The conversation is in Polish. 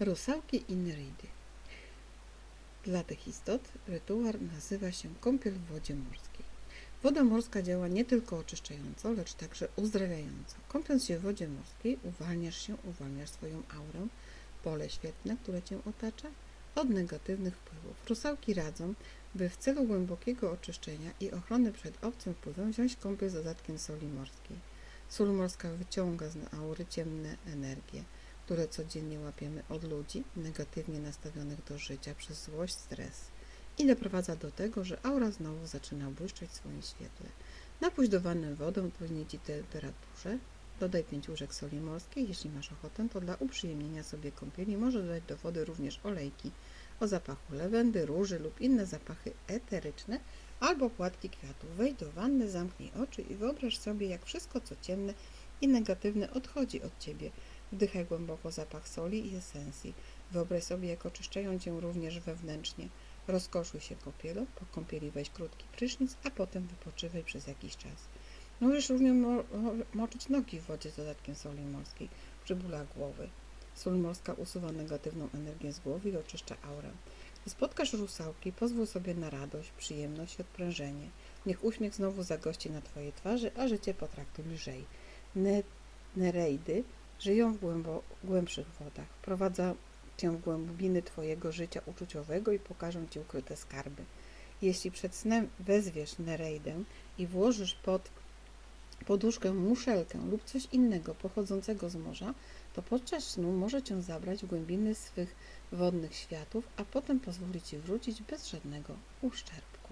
Rusałki i nereidy. Dla tych istot rytuał nazywa się kąpiel w wodzie morskiej. Woda morska działa nie tylko oczyszczająco, lecz także uzdrawiająco. Kąpiąc się w wodzie morskiej, uwalniasz się, uwalniasz swoją aurę, pole świetne, które cię otacza, od negatywnych wpływów. Rusałki radzą, by w celu głębokiego oczyszczenia i ochrony przed obcym wpływem wziąć kąpiel z dodatkiem soli morskiej. Sól morska wyciąga z aury ciemne energie, które codziennie łapiemy od ludzi negatywnie nastawionych do życia przez złość, stres i doprowadza do tego, że aura znowu zaczyna błyszczeć w swoim świetle. Do wanny wodę o odpowiedniej temperaturze. Dodaj 5 łyżek soli morskiej. Jeśli masz ochotę, to dla uprzyjemnienia sobie kąpieli może dodać do wody również olejki o zapachu lewendy, róży lub inne zapachy eteryczne albo płatki kwiatów. Wejdź do wanny, zamknij oczy i wyobraź sobie, jak wszystko co ciemne i negatywne odchodzi od ciebie. Wdychaj głęboko zapach soli i esencji. Wyobraź sobie, jak oczyszczają cię również wewnętrznie. Rozkoszuj się kąpielą, po kąpieli weź krótki prysznic, a potem wypoczywaj przez jakiś czas. Możesz również mo- mo- moczyć nogi w wodzie z dodatkiem soli morskiej przy bólach głowy. Sól morska usuwa negatywną energię z głowy i oczyszcza aurę. Gdy spotkasz rusałki, pozwól sobie na radość, przyjemność i odprężenie. Niech uśmiech znowu zagości na Twojej twarzy, a życie potraktuj lżej. Ne- nereidy żyją w głębo- głębszych wodach. Wprowadza Cię w głębiny Twojego życia uczuciowego i pokażą Ci ukryte skarby. Jeśli przed snem wezwiesz nereidę i włożysz pod poduszkę muszelkę lub coś innego pochodzącego z morza, to podczas snu może Cię zabrać w głębiny swych wodnych światów, a potem pozwolić Ci wrócić bez żadnego uszczerbku.